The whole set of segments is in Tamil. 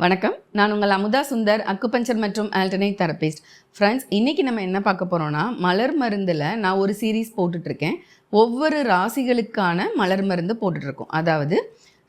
வணக்கம். நான் உங்கள் அமுதா சுந்தர் அக்குபஞ்சர் மற்றும் ஆல்டர்னேட் தெரபிஸ்ட் ஃப்ரெண்ட்ஸ் இன்றைக்கி நம்ம என்ன பார்க்க போகிறோன்னா மலர் மருந்தில் நான் ஒரு சீரீஸ் போட்டுட்ருக்கேன் ஒவ்வொரு ராசிகளுக்கான மலர் மருந்து போட்டுட்ருக்கோம் அதாவது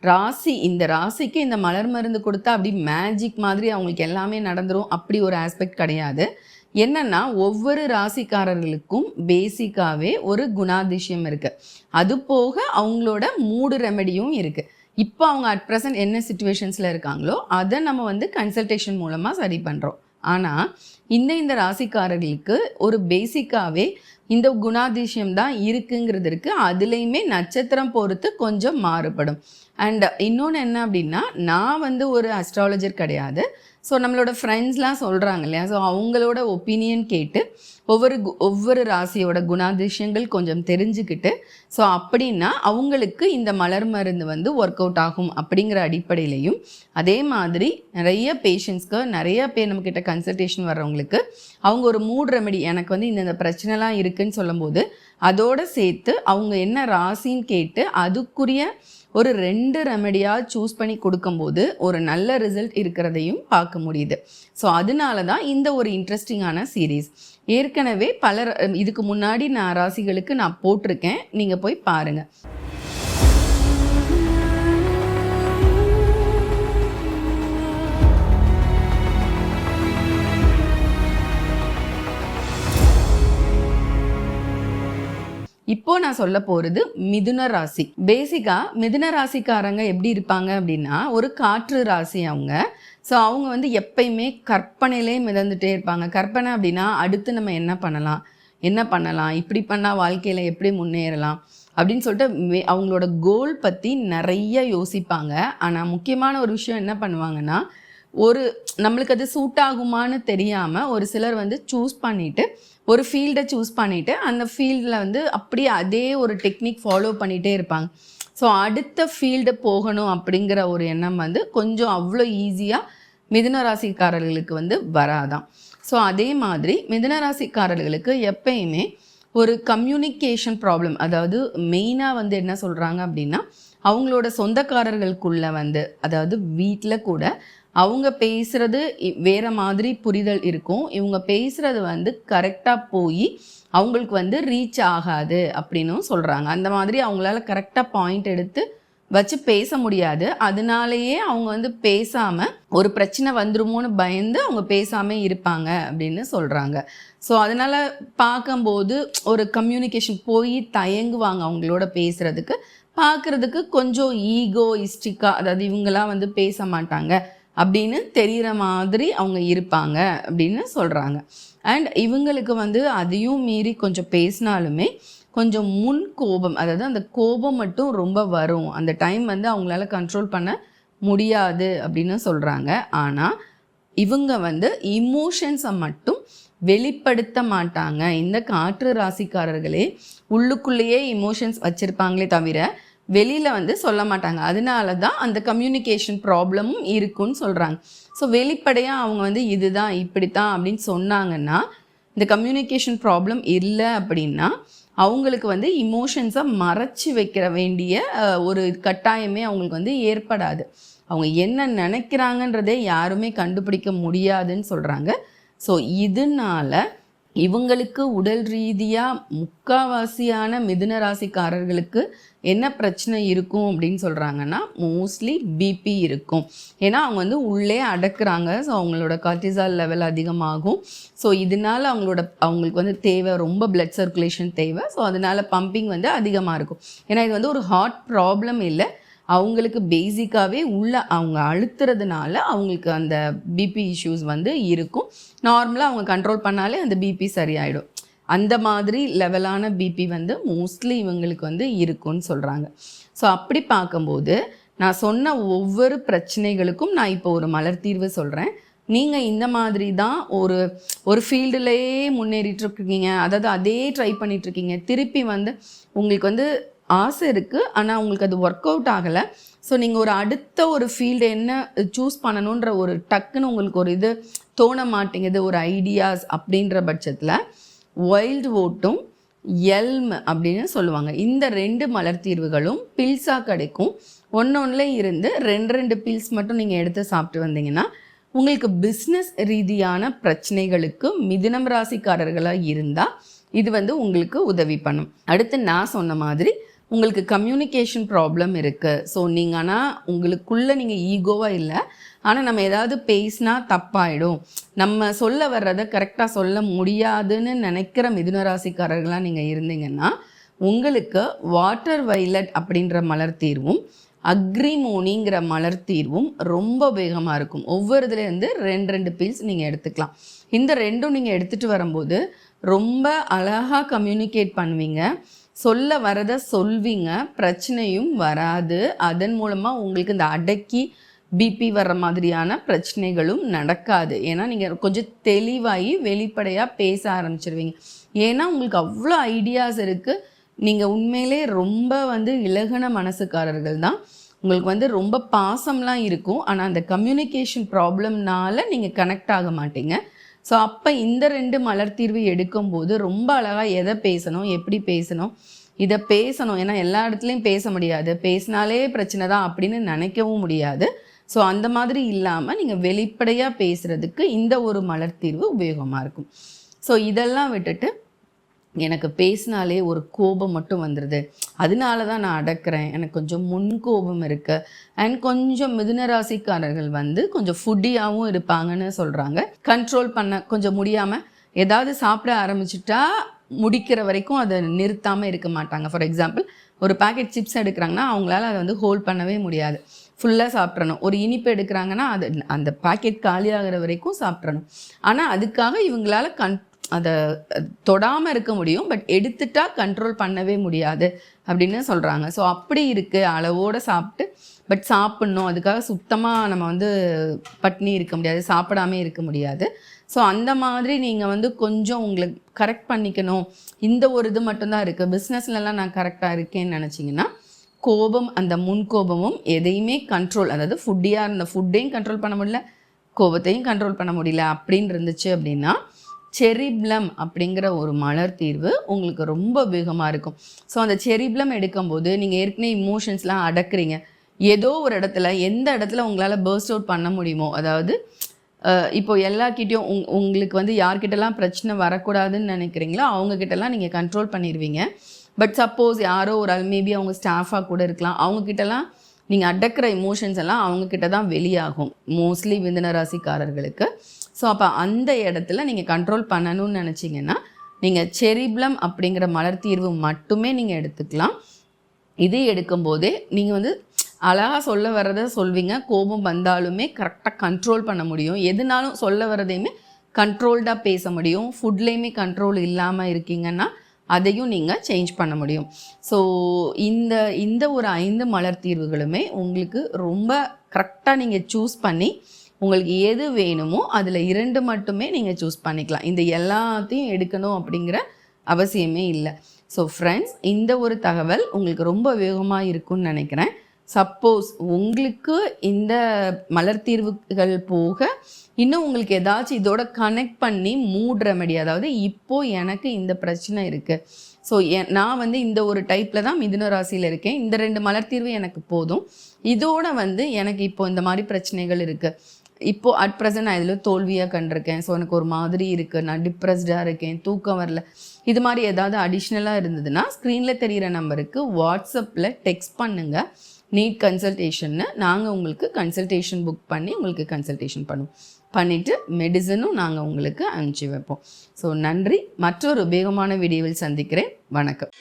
ராசி இந்த ராசிக்கு இந்த மலர் மருந்து கொடுத்தா அப்படி மேஜிக் மாதிரி அவங்களுக்கு எல்லாமே நடந்துரும். அப்படி ஒரு ஆஸ்பெக்ட் கிடையாது. என்னன்னா ஒவ்வொரு ராசிக்காரர்களுக்கும் பேசிக்காகவே ஒரு குணாதிசயம் இருக்குது அது போக அவங்களோட மூடு ரெமெடியும் இருக்குது இப்போ அவங்க அட் ப்ரெசன்ட் என்ன சுச்சுவேஷன்ஸில் இருக்காங்களோ அதை நம்ம வந்து கன்சல்டேஷன் மூலமாக சரி பண்ணுறோம் ஆனால் இந்த இந்த ராசிக்காரர்களுக்கு ஒரு பேசிக்காகவே இந்த குணாதிசயம் தான் இருக்குங்கிறது இருக்கு. அதுலேயுமே நட்சத்திரம் பொறுத்து கொஞ்சம் மாறுபடும். அண்ட் இன்னொன்று என்ன அப்படின்னா நான் வந்து ஒரு அஸ்ட்ராலஜர் கிடையாது. ஸோ நம்மளோட ஃப்ரெண்ட்ஸ்லாம் சொல்கிறாங்க இல்லையா? ஸோ அவங்களோட ஒப்பீனியன் கேட்டு ஒவ்வொரு கு- ஒவ்வொரு ராசியோட குணாதிசயங்கள் கொஞ்சம் தெரிஞ்சுக்கிட்டு ஸோ அப்படின்னா அவங்களுக்கு இந்த மலர் மருந்து வந்து ஒர்க் அவுட் ஆகும் அப்படிங்கிற அடிப்படையிலையும் அதே மாதிரி நிறைய பேஷண்ட்ஸ்க்கு நிறைய பேர் நம்மக்கிட்ட கன்சல்டேஷன் வர்றவங்களுக்கு அவங்க ஒரு மூட் ரெமெடி எனக்கு வந்து இந்த பிரச்சனைலாம் இருக்குது இருக்குன்னு சொல்லும்போது அதோட சேர்த்து அவங்க என்ன ராசின்னு கேட்டு அதுக்குரிய ஒரு ரெண்டு ரெமெடியாக சூஸ் பண்ணி கொடுக்கும்போது ஒரு நல்ல ரிசல்ட் இருக்கிறதையும் பார்க்க முடியுது. ஸோ அதனால தான் இந்த ஒரு இன்ட்ரெஸ்டிங்கான சீரீஸ் ஏற்கனவே பல ர- இதுக்கு முன்னாடி நான் ராசிகளுக்கு நான் போட்டிருக்கேன். நீங்கள் போய் பாருங்கள் இப்போ நான் சொல்ல போகிறது மிதுன ராசி. பேசிக்காக மிதுன ராசிக்காரங்க எப்படி இருப்பாங்க அப்படின்னா ஒரு காற்று ராசி அவங்க. ஸோ அவங்க வந்து எப்பயுமே கற்பனையிலே மிதந்துட்டே இருப்பாங்க. கற்பனை அப்படின்னா அடுத்து நம்ம என்ன பண்ணலாம்? என்ன பண்ணலாம்? இப்படி பண்ணால் வாழ்க்கையில் எப்படி முன்னேறலாம்? அப்படின்னு சொல்லிட்டு மே- அவங்களோட கோல் பற்றி நிறைய யோசிப்பாங்க. ஆனால் முக்கியமான ஒரு விஷயம் என்ன பண்ணுவாங்கன்னா ஒரு நம்மளுக்கு அது சூட் ஆகுமான்னு தெரியாமல் ஒரு சிலர் வந்து சூஸ் பண்ணிட்டு ஒரு ஃபீல்டை சூஸ் பண்ணிட்டு அந்த ஃபீல்டில் வந்து அப்படியே அதே ஒரு டெக்னிக் ஃபாலோ பண்ணிகிட்டே இருப்பாங்க. ஸோ அடுத்த ஃபீல்டு போகணும் அப்படிங்கிற ஒரு எண்ணம் வந்து கொஞ்சம் அவ்வளோ ஈஸியாக மிதுன ராசிக்காரர்களுக்கு வந்து வராதான் ஸோ அதே மாதிரி மிதுன ராசிக்காரர்களுக்கு எப்பயுமே ஒரு கம்யூனிகேஷன் ப்ராப்ளம் அதாவது மெயினாக வந்து என்ன சொல்கிறாங்க அப்படின்னா அவங்களோட சொந்தக்காரர்களுக்குள்ள வந்து அதாவது வீட்டில் கூட அவங்க பேசுறது இ- வேற மாதிரி புரிதல் இருக்கும். இவங்க பேசுறது வந்து கரெக்டாக போய் அவங்களுக்கு வந்து ரீச் ஆகாது அப்படின்னும் சொல்கிறாங்க அந்த மாதிரி அவங்களால கரெக்டாக பாயிண்ட் எடுத்து வச்சு பேச முடியாது. அதனாலேயே அவங்க வந்து பேசாமல் ஒரு பிரச்சனை வந்துருமோன்னு பயந்து அவங்க பேசாமல் இருப்பாங்க அப்படின்னு சொல்கிறாங்க ஸோ அதனால் பார்க்கும்போது ஒரு கம்யூனிகேஷன் போய் தயங்குவாங்க அவங்களோட பேசுகிறதுக்கு பார்க்குறதுக்கு கொஞ்சம் ஈகோயிஸ்டிக்காக அதாவது இவங்கெல்லாம் வந்து பேச மாட்டாங்க. அப்படின்னு தெரிகிற மாதிரி அவங்க இருப்பாங்க அப்படின்னு சொல்கிறாங்க அண்ட் இவங்களுக்கு வந்து அதையும் மீறி கொஞ்சம் பேசினாலுமே கொஞ்சம் முன் கோபம் அதாவது அந்த கோபம் மட்டும் ரொம்ப வரும். அந்த டைம் வந்து அவங்களால கண்ட்ரோல் பண்ண முடியாது அப்படின்னு சொல்கிறாங்க ஆனால் இவங்க வந்து இமோஷன்ஸை மட்டும் வெளிப்படுத்த மாட்டாங்க. இந்த காற்று ராசிக்காரர்களே உள்ளுக்குள்ளேயே இமோஷன்ஸ் வச்சுருப்பாங்களே தவிர வெளியில் வந்து சொல்ல மாட்டாங்க. அதனால தான் அந்த கம்யூனிகேஷன் ப்ராப்ளமும் இருக்குன்னு சொல்கிறாங்க ஸோ வெளிப்படையாக அவங்க வந்து இதுதான் இப்படித்தான் அப்படின்னு சொன்னாங்கன்னா இந்த கம்யூனிகேஷன் ப்ராப்ளம் இல்லை அப்படின்னா அவங்களுக்கு வந்து இமோஷன்ஸை மறைச்சி வைக்கிற வேண்டிய ஒரு கட்டாயமே அவங்களுக்கு வந்து ஏற்படாது. அவங்க என்ன நினைக்கிறாங்கன்றதே யாருமே கண்டுபிடிக்க முடியாதுன்னு சொல்கிறாங்க ஸோ இதனால இவங்களுக்கு உடல் ரீதியாக முக்காவாசியான மிதுன ராசிக்காரர்களுக்கு என்ன பிரச்சனை இருக்கும் அப்படின்னு சொல்கிறாங்கன்னா மோஸ்ட்லி பிபி இருக்கும். ஏன்னா அவங்க வந்து உள்ளே அடக்குறாங்க. ஸோ அவங்களோட கார்டிசால் லெவல் அதிகமாகும். ஸோ இதனால அவங்களோட அவங்களுக்கு வந்து தேவை ரொம்ப பிளட் சர்க்குலேஷன் தேவை. ஸோ அதனால பம்பிங் வந்து அதிகமாக இருக்கும். ஏன்னா இது வந்து ஒரு ஹார்ட் ப்ராப்ளம் இல்லை. அவங்களுக்கு பேசிக்காகவே உள்ள அவங்க அழுத்துறதுனால அவங்களுக்கு அந்த பிபி இஷ்யூஸ் வந்து இருக்கும். நார்மலாக அவங்க கண்ட்ரோல் பண்ணாலே அந்த பிபி சரியாயிடும். அந்த மாதிரி லெவலான பிபி வந்து மோஸ்ட்லி இவங்களுக்கு வந்து இருக்கும்னு சொல்கிறாங்க ஸோ அப்படி பார்க்கும்போது நான் சொன்ன ஒவ்வொரு பிரச்சனைகளுக்கும் நான் இப்போ ஒரு மலர் தீர்வு சொல்கிறேன் நீங்கள் இந்த மாதிரி தான் ஒரு ஒரு ஃபீல்டுலேயே முன்னேறிட்டுருக்கீங்க அதாவது அதே ட்ரை பண்ணிகிட்ருக்கீங்க திருப்பி வந்து உங்களுக்கு வந்து ஆசை இருக்குது ஆனால் உங்களுக்கு அது ஒர்க் அவுட் ஆகலை. ஸோ நீங்கள் ஒரு அடுத்த ஒரு ஃபீல்டு என்ன சூஸ் பண்ணணுன்ற ஒரு டக்குன்னு உங்களுக்கு ஒரு இது தோண மாட்டேங்குது. ஒரு ஐடியாஸ் அப்படின்ற பட்சத்தில் வைல்டு ஓட்டும் எல்ம் அப்படின்னு சொல்லுவாங்க. இந்த ரெண்டு மலர் தீர்வுகளும் பில்ஸாக கிடைக்கும். ஒன்று ஒன்றில் இருந்து ரெண்டு ரெண்டு பில்ஸ் மட்டும் நீங்கள் எடுத்து சாப்பிட்டு வந்தீங்கன்னா உங்களுக்கு பிஸ்னஸ் ரீதியான பிரச்சனைகளுக்கு மிதுனம் ராசிக்காரர்களாக இருந்தால் இது வந்து உங்களுக்கு உதவி பண்ணும். அடுத்து நான் சொன்ன மாதிரி உங்களுக்கு கம்யூனிகேஷன் ப்ராப்ளம் இருக்குது ஸோ நீங்கள் ஆனால் உங்களுக்குள்ளே நீங்கள் ஈகோவாக இல்லை. ஆனால் நம்ம ஏதாவது பேசினா தப்பாயிடும். நம்ம சொல்ல வர்றதை கரெக்டாக சொல்ல முடியாதுன்னு நினைக்கிற மிதுனராசிக்காரர்களாக நீங்கள் இருந்தீங்கன்னா உங்களுக்கு வாட்டர் வைலட் அப்படின்ற மலர் தீர்வும் அக்ரிமோனிங்கிற மலர் தீர்வும் ரொம்ப வேகமாக இருக்கும். ஒவ்வொரு இதுலேருந்து ரெண்டு ரெண்டு பீல்ஸ் நீங்கள் எடுத்துக்கலாம். இந்த ரெண்டும் நீங்கள் எடுத்துகிட்டு வரும்போது ரொம்ப அழகாக கம்யூனிகேட் பண்ணுவீங்க. சொல்ல வரதை சொல்வீங்க பிரச்சனையும் வராது. அதன் மூலமாக உங்களுக்கு இந்த அடக்கி பிபி வர்ற மாதிரியான பிரச்சனைகளும் நடக்காது. ஏன்னா நீங்கள் கொஞ்சம் தெளிவாகி வெளிப்படையாக பேச ஆரம்பிச்சிருவீங்க. ஏன்னா உங்களுக்கு அவ்வளோ ஐடியாஸ் இருக்குது நீங்கள் உண்மையிலே ரொம்ப வந்து இலகன மனசுக்காரர்கள் தான். உங்களுக்கு வந்து ரொம்ப பாசம்லாம் இருக்கும். ஆனால் அந்த கம்யூனிகேஷன் ப்ராப்ளம்னால நீங்கள் கனெக்ட் ஆக மாட்டீங்க. ஸோ அப்போ இந்த ரெண்டு மலர் தீர்வு எடுக்கும்போது ரொம்ப அழகாக எதை பேசணும் எப்படி பேசணும்? இதை பேசணும். ஏன்னா எல்லா இடத்துலையும் பேச முடியாது. பேசினாலே பிரச்சனை தான் அப்படின்னு நினைக்கவும் முடியாது. ஸோ அந்த மாதிரி இல்லாமல் நீங்கள் வெளிப்படையாக பேசுகிறதுக்கு இந்த ஒரு மலர் தீர்வு உபயோகமாக இருக்கும். ஸோ இதெல்லாம் விட்டுட்டு எனக்கு பேசினாலே ஒரு கோபம் மட்டும் வந்துடுது அதனால தான் நான் அடக்கிறேன். எனக்கு கொஞ்சம் முன் கோபம் இருக்குது அண்ட் கொஞ்சம் மிதுனராசிக்காரர்கள் வந்து கொஞ்சம் ஃபுட்டியாகவும் இருப்பாங்கன்னு சொல்கிறாங்க கண்ட்ரோல் பண்ண கொஞ்சம் முடியாமல் ஏதாவது சாப்பிட ஆரம்பிச்சிட்டா முடிக்கிற வரைக்கும் அதை நிறுத்தாமல் இருக்க மாட்டாங்க. ஃபார் எக்ஸாம்பிள் ஒரு பேக்கெட் சிப்ஸ் எடுக்கிறாங்கன்னா அவங்களால அதை வந்து ஹோல்ட் பண்ணவே முடியாது. ஃபுல்லாக சாப்பிட்றணும் ஒரு இனிப்பு எடுக்கிறாங்கன்னா அது அந்த பாக்கெட் காலியாகிற வரைக்கும் சாப்பிட்றணும் ஆனால் அதுக்காக இவங்களால கன் அதை தொடாமல் இருக்க முடியும் பட் எடுத்துட்டா கண்ட்ரோல் பண்ணவே முடியாது அப்படின்னு சொல்கிறாங்க ஸோ அப்படி இருக்குது அளவோடு சாப்பிட்டு பட் சாப்பிட்ணும். அதுக்காக சுத்தமாக நம்ம வந்து பட்னி இருக்க முடியாது சாப்பிடாமே இருக்க முடியாது. ஸோ அந்த மாதிரி நீங்கள் வந்து கொஞ்சம் உங்களுக்கு கரெக்ட் பண்ணிக்கணும். இந்த ஒரு இது மட்டும்தான் இருக்குது பிஸ்னஸ்லலாம் நான் கரெக்டாக இருக்கேன்னு நினச்சிங்கன்னா கோபம் அந்த முன் கோபமும் எதையுமே கண்ட்ரோல் அதாவது ஃபுட்டியாக இருந்த ஃபுட்டையும் கண்ட்ரோல் பண்ண முடியல கோபத்தையும் கண்ட்ரோல் பண்ண முடியல அப்படின்னு இருந்துச்சு அப்படின்னா செரிப்ளம் அப்படிங்கிற ஒரு மலர் தீர்வு உங்களுக்கு ரொம்ப வேகமாக இருக்கும். ஸோ அந்த செரிப்ளம் எடுக்கும்போது நீங்கள் ஏற்கனவே இமோஷன்ஸ்லாம் அடக்குறீங்க. ஏதோ ஒரு இடத்துல எந்த இடத்துல உங்களால் பேர்ஸ்ட் அவுட் பண்ண முடியுமோ அதாவது இப்போ எல்லாக்கிட்டேயும் உங் உங்களுக்கு வந்து யார்கிட்டலாம் பிரச்சனை வரக்கூடாதுன்னு நினைக்கிறீங்களோ அவங்கக்கிட்டலாம் நீங்கள் கண்ட்ரோல் பண்ணிடுவீங்க பட் சப்போஸ் யாரோ ஒரு ஆள் மேபி அவங்க ஸ்டாஃபாக கூட இருக்கலாம். அவங்கக்கிட்டலாம் நீங்கள் அடக்கிற இமோஷன்ஸ் எல்லாம் அவங்கக்கிட்ட தான் வெளியாகும். மோஸ்ட்லி விந்தன ராசிக்காரர்களுக்கு ஸோ அப்போ அந்த இடத்துல நீங்கள் கண்ட்ரோல் பண்ணணும்னு நினச்சிங்கன்னா நீங்கள் செரிப்ளம் அப்படிங்கிற மலர் தீர்வு மட்டுமே நீங்கள் எடுத்துக்கலாம். இது எடுக்கும்போதே நீங்கள் வந்து அழகாக சொல்ல வர்றதை சொல்வீங்க. கோபம் வந்தாலுமே கரெக்டாக கண்ட்ரோல் பண்ண முடியும். எதுனாலும் சொல்ல வர்றதையுமே கண்ட்ரோல்டாக பேச முடியும். ஃபுட்லேயுமே கண்ட்ரோல் இல்லாமல் இருக்கீங்கன்னா அதையும் நீங்கள் சேஞ்ச் பண்ண முடியும். ஸோ இந்த இந்த ஒரு ஐந்து மலர் தீர்வுகளுமே உங்களுக்கு ரொம்ப கரெக்டாக நீங்கள் சூஸ் பண்ணி உங்களுக்கு எது வேணுமோ அதில் இரண்டு மட்டுமே நீங்கள் சூஸ் பண்ணிக்கலாம். இந்த எல்லாத்தையும் எடுக்கணும் அப்படிங்கிற அவசியமே இல்லை. ஸோ ஃப்ரெண்ட்ஸ் இந்த ஒரு தகவல் உங்களுக்கு ரொம்ப வேகமாக இருக்கும்னு நினைக்கிறேன். சப்போஸ் உங்களுக்கு இந்த மலர் தீர்வுகள் போக இன்னும் உங்களுக்கு ஏதாச்சும் இதோட கனெக்ட் பண்ணி மூட் ரெமெடி அதாவது இப்போது எனக்கு இந்த பிரச்சனை இருக்குது ஸோ நான் வந்து இந்த ஒரு டைப்பில் தான் மிதுன ராசியில் இருக்கேன். இந்த ரெண்டு மலர் தீர்வு எனக்கு போதும். இதோட வந்து எனக்கு இப்போ இந்த மாதிரி பிரச்சனைகள் இருக்குது இப்போது அட் ப்ரெசன்ட் நான் இதில் தோல்வியாக கண்டிருக்கேன். ஸோ எனக்கு ஒரு மாதிரி இருக்குது நான் டிப்ரெஸ்டாக இருக்கேன். தூக்கம் வரல. இது மாதிரி ஏதாவது அடிஷ்னலாக இருந்ததுன்னா ஸ்க்ரீனில் தெரிகிற நம்பருக்கு வாட்ஸ்அப்பில் டெக்ஸ்ட் பண்ணுங்கள் நீட் கன்சல்டேஷன்னு நாங்கள் உங்களுக்கு கன்சல்டேஷன் புக் பண்ணி உங்களுக்கு கன்சல்டேஷன் பண்ணுவோம். பண்ணிவிட்டு மெடிசனும் நாங்கள் உங்களுக்கு அனுப்பிச்சி வைப்போம். ஸோ நன்றி. மற்றொரு உபயோகமான வீடியோவில் சந்திக்கிறேன். வணக்கம்.